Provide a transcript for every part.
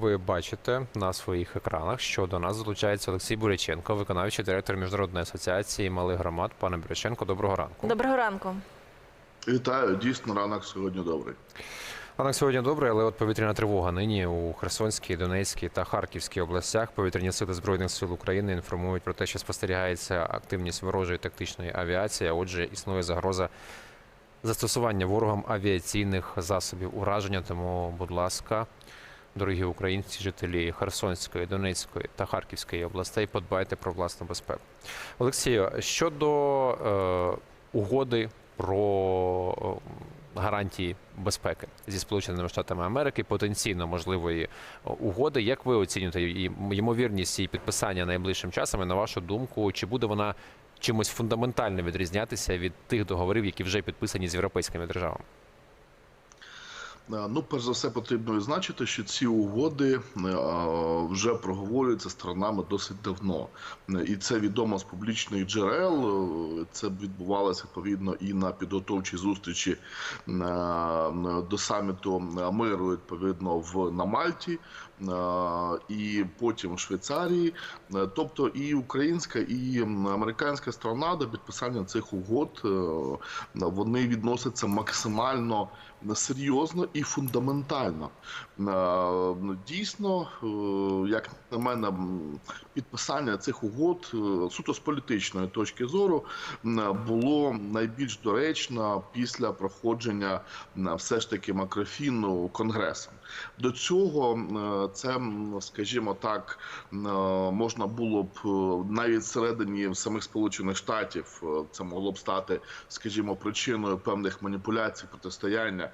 Ви бачите на своїх екранах, що до нас залучається Олексій Буряченко, виконавчий директор міжнародної асоціації малих громад. Пане Буряченко, доброго ранку. Доброго ранку. Вітаю, дійсно ранок сьогодні добрий. Ранок сьогодні добре, але от повітряна тривога нині у Херсонській, Донецькій та Харківській областях. Повітряні сили збройних сил України інформують про те, що спостерігається активність ворожої тактичної авіації. А отже, існує загроза застосування ворогом авіаційних засобів ураження. Тому, будь ласка, дорогі українці, жителі Херсонської, Донецької та Харківської областей, подбайте про власну безпеку. Олексію, щодо е, угоди про е, гарантії безпеки зі Сполученими Штатами Америки, потенційно можливої е, угоди. Як ви оцінюєте її ймовірність її підписання найближчим часом? І на вашу думку, чи буде вона чимось фундаментально відрізнятися від тих договорів, які вже підписані з європейськими державами? Е, Ну, перш за все, потрібно відзначити, що ці угоди е, вже проговорюються сторонами досить давно, Е, і це відомо з публічних джерел. Це відбувалося відповідно і на підготовчій зустрічі до саміту миру, відповідно в на Мальті, і потім в Швейцарії. Тобто і українська, і американська сторона до підписання цих угод вони відносяться максимально серйозно і фундаментально. Е, Дійсно, е, як на мене, підписання цих угод е, суто з політичної точки зору було найбільш доречно після проходження все ж таки макрофіну конгресом. До цього це, скажімо так, е, можна було б е, навіть всередині самих Сполучених Штатів е, це могло б стати, скажімо, причиною певних маніпуляцій, протистояння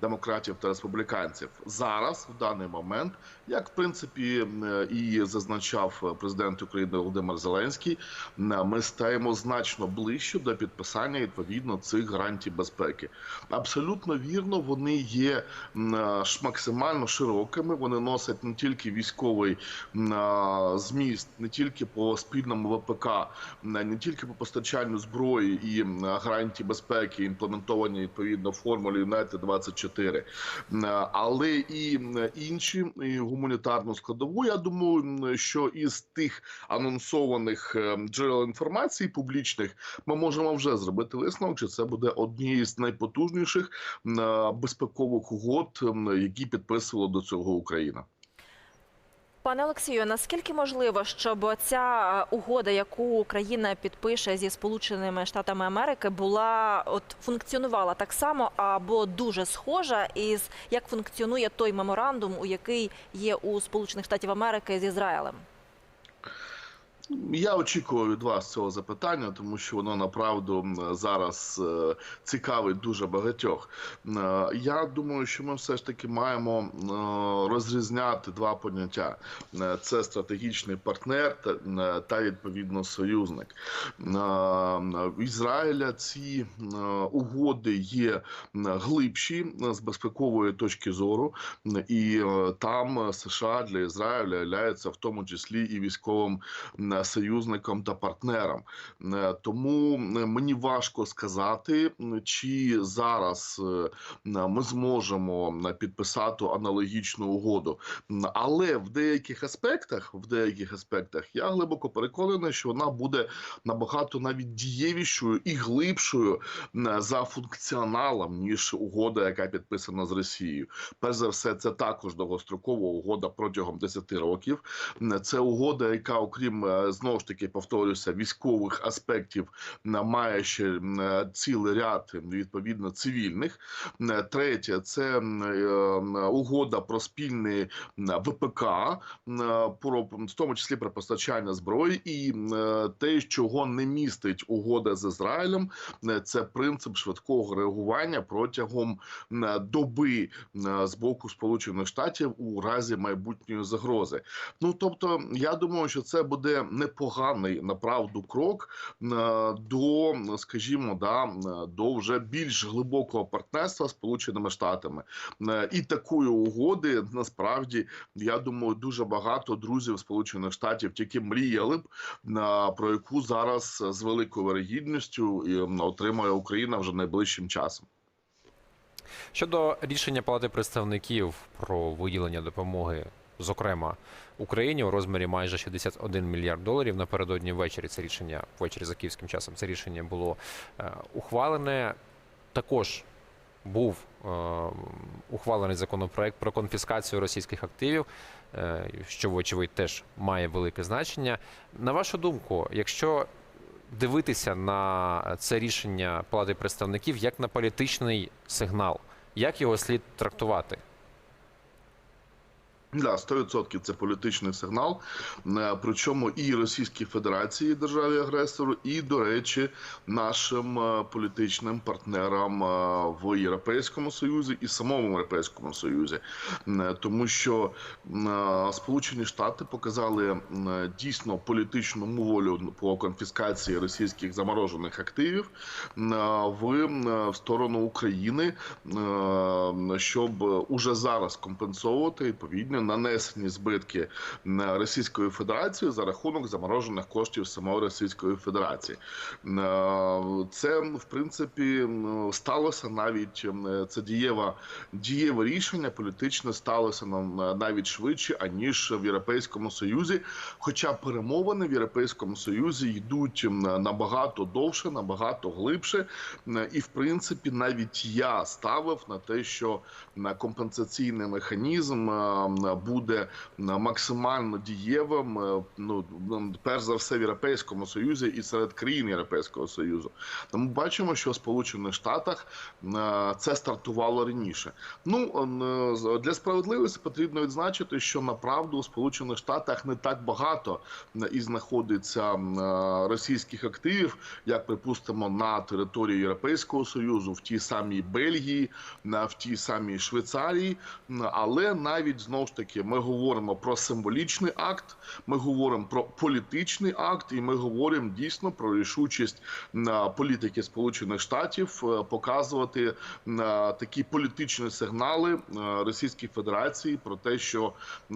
демократів та республіканців. Зараз, в даний момент, як в принципі і зазначав президент України Володимир Зеленський, ми стаємо значно ближче до підписання відповідно цих гарантій безпеки. Абсолютно вірно, вони є максимально широкими. Вони носять не тільки військовий зміст, не тільки по спільному ВПК, не тільки по постачанню зброї і гарантій безпеки, імплементовані відповідно формулі United 24, м, але і м, інші і гуманітарну складову. Я думаю, що із тих анонсованих е, джерел інформації публічних ми можемо вже зробити висновок, що це буде однією з найпотужніших е, безпекових угод, які підписувала до цього Україна. Пане Олексію, наскільки можливо, щоб ця е, угода, яку Україна підпише зі Сполученими Штатами Америки, була от функціонувала так само або дуже схожа із як функціонує той меморандум, у який є у Сполучених Штатів Америки з Ізраїлем? Я очікую від вас цього запитання, тому що воно направду зараз е, цікавить дуже багатьох. Е, Я думаю, що ми все ж таки маємо е, розрізняти два поняття: це стратегічний партнер та, відповідно союзник. В Ізраїля ці угоди є глибші з безпекової точки зору, і там США для Ізраїля являються в тому числі і військовим м, союзником та партнером. Е, Тому мені важко сказати, чи зараз е, ми зможемо підписати аналогічну угоду. Але в деяких аспектах, в деяких аспектах, я глибоко переконаний, що вона буде набагато навіть дієвішою і глибшою за функціоналом, ніж угода, яка підписана з Росією. Перш за все, це також довгострокова угода протягом 10 років. Це угода, яка, окрім е, знову ж таки повторюся, військових аспектів має ще е, цілий ряд відповідно цивільних. М, Третє це е, угода про спільний ВПК, е, про в тому числі про постачання зброї, і е, те, чого не містить угода з Ізраїлем, е, це принцип швидкого реагування протягом доби з боку Сполучених Штатів у разі майбутньої загрози. Ну тобто, я думаю, що це буде непоганий направду крок е, до, скажімо, да е, до вже більш глибокого партнерства з Сполученими Штатами Е, і такої угоди насправді я думаю, дуже багато друзів Сполучених Штатів тільки мріяли б е, про яку зараз з великою вирогідністю отримає Україна вже найближчим часом. Щодо рішення Палати представників про виділення допомоги зокрема Україні у розмірі майже 61 мільярд доларів. Напередодні ввечері це рішення ввечері за київським часом. Це рішення було е, ухвалене. Також був е, ухвалений законопроект про конфіскацію російських активів, е, що, вочевидь, теж має велике значення. На вашу думку, якщо дивитися на це рішення Палати представників як на політичний сигнал, як його слід трактувати? Да, 100% це політичний сигнал. Е, Причому і Російській Федерації, державі агресору, і, до речі, нашим е, політичним партнерам е, в Європейському Союзі і самому Європейському Союзі, тому що Сполучені Штати показали дійсно політичну волю по конфіскації російських заморожених активів в, сторону України, щоб уже зараз компенсовувати відповідно нанесені збитки Російської Федерації за рахунок заморожених коштів самої Російської Федерації. Е, Це в принципі сталося навіть це дієва дієве рішення політичне сталося е, навіть швидше аніж в Європейському Союзі. Хоча перемовини в Європейському Союзі йдуть набагато довше, набагато глибше, Е, і в принципі навіть я ставив на те, що компенсаційний механізм буде е, максимально дієвим. е, Ну перш за все в Європейському Союзі і серед країн Європейського Союзу. Тому бачимо, що в Сполучених Штатах е, це стартувало раніше. Ну е, для справедливості потрібно відзначити, що направду у Сполучених Штатах не так багато е, і знаходиться е, російських активів, як припустимо, на території Європейського Союзу, в тій самій Бельгії, в тій самій Швейцарії. Але навіть знову ж таки ми говоримо про символічний акт, ми говоримо про політичний акт, і ми говоримо дійсно про рішучість на політики Сполучених Штатів е, показувати на такі політичні сигнали е, Російській Федерації про те, що е,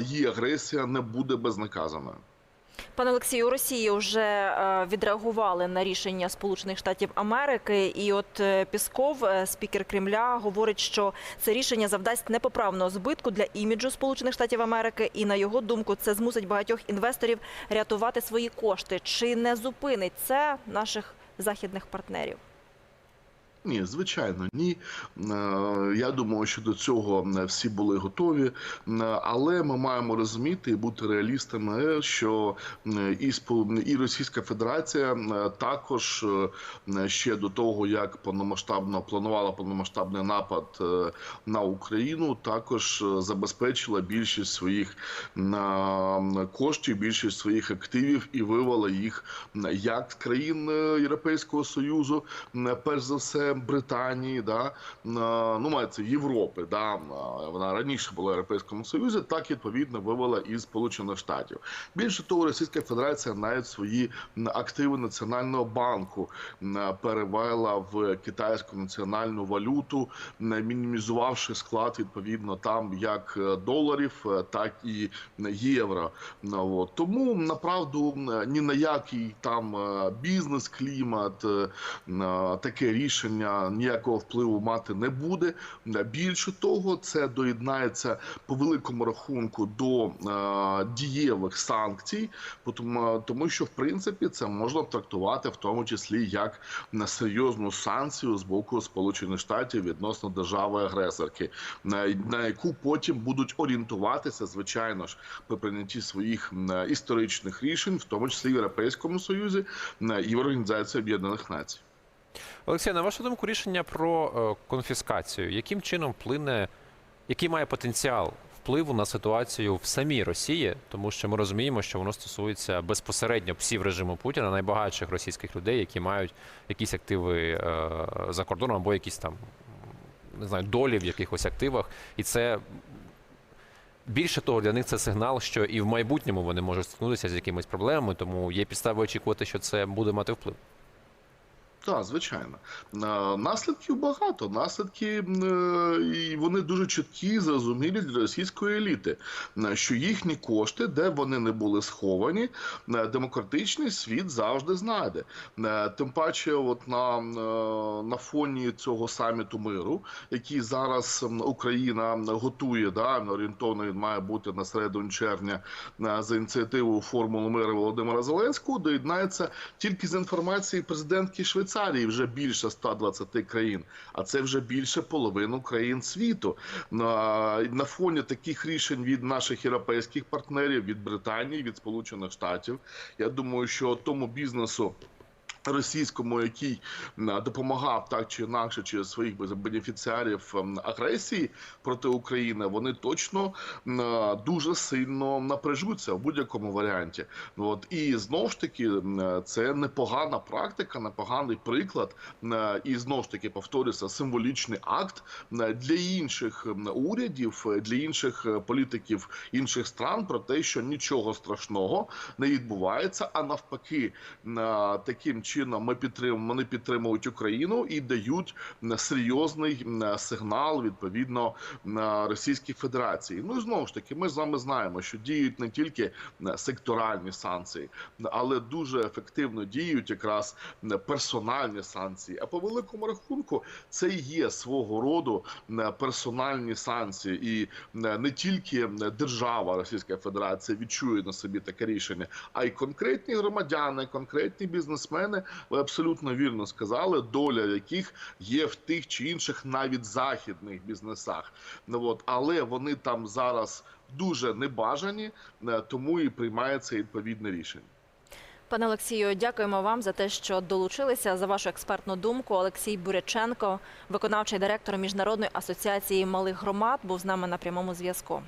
її агресія не буде безнаказаною. Пане Олексію, Росії вже е, відреагували на рішення Сполучених Штатів Америки, і от е, Пісков, е, спікер Кремля, говорить, що це рішення завдасть непоправного збитку для іміджу Сполучених Штатів Америки, і на його думку, це змусить багатьох інвесторів рятувати свої кошти. Чи не зупинить це наших західних партнерів? Ні, звичайно, ні. Е, Я думаю, що до цього е, всі були готові, Е, але ми маємо розуміти і бути реалістами, що і Російська Федерація також ще до того, як повномасштабно планувала повномасштабний напад на Україну, також забезпечила більшість своїх коштів, більшість своїх активів і вивела їх як з країн Європейського Союзу, перш за все Британії, да ну мається Європи, да вона раніше була в Європейському Союзі, так відповідно вивела із Сполучених Штатів. Більше того, Російська Федерація навіть свої активи Національного банку перевела в китайську національну валюту, мінімізувавши склад відповідно там як е, доларів, е, так і євро. Ну. Тому направду ні на який там е, бізнес-клімат, е, е, таке рішення ніякого впливу мати не буде. Е, Більше того, це доєднається по великому рахунку до е, дієвих санкцій, бо тому, що в принципі це можна трактувати в тому числі як на серйозну санкцію з боку Сполучених Штатів відносно держави-агресорки, на, яку потім будуть орієнтуватися, звичайно ж, при прийнятті своїх історичних рішень, в тому числі в Європейському Союзі м, і в Організації Об'єднаних Націй. Олексій, на вашу думку, рішення про е, конфіскацію, яким чином вплине, який має потенціал впливу на ситуацію в самій Росії, тому що ми розуміємо, що воно стосується безпосередньо псів режиму Путіна, найбагатших російських людей, які мають якісь активи е, за кордоном або якісь там не знаю, долі в якихось активах, і це. Більше того, для них це сигнал, що і в майбутньому вони можуть стикнутися з якимись проблемами, тому є підстави очікувати, що це буде мати вплив. Так, звичайно. Е, Наслідків багато. Наслідки е, і вони дуже чіткі, зрозумілі для російської еліти, е, що їхні кошти, де вони не були сховані, демократичний світ завжди знайде. Тим паче, от на, на фоні цього саміту миру, який зараз Україна готує, да, орієнтовно він має бути на середину червня за ініціативою формулу миру Володимира Зеленського, доєднається тільки з інформації президентки Швейцарії вже більше 120 країн, а це вже більше половини країн світу. На, фоні таких рішень від наших європейських партнерів, від Британії, від Сполучених Штатів, я думаю, що тому бізнесу. Російському, який допомагав так чи інакше через своїх бенефіціарів агресії проти України, вони точно дуже сильно напряжуться в будь-якому варіанті. Ну, От і знову ж таки, це непогана практика, непоганий приклад, і знову ж таки повторюся, символічний акт для інших урядів, для інших е, політиків інших стран про те, що нічого страшного не відбувається, а навпаки, таким чином ми підтримуємо, вони підтримують Україну і дають серйозний сигнал відповідно Російській Федерації. Ну і знову ж таки, ми з вами знаємо, що діють не тільки секторальні санкції, але дуже ефективно діють якраз персональні санкції. А по великому рахунку це і є свого роду персональні санкції, і не тільки держава Російська Федерація відчує на собі таке рішення, а й конкретні громадяни, конкретні бізнесмени. Ви абсолютно вірно сказали, доля яких є в тих чи інших навіть західних бізнесах. Ну от але вони там зараз дуже небажані, е, тому і приймається відповідне рішення. Пане Олексію, дякуємо вам за те, що долучилися за вашу експертну думку. Олексій Буряченко, виконавчий директор міжнародної асоціації малих громад, був з нами на прямому зв'язку.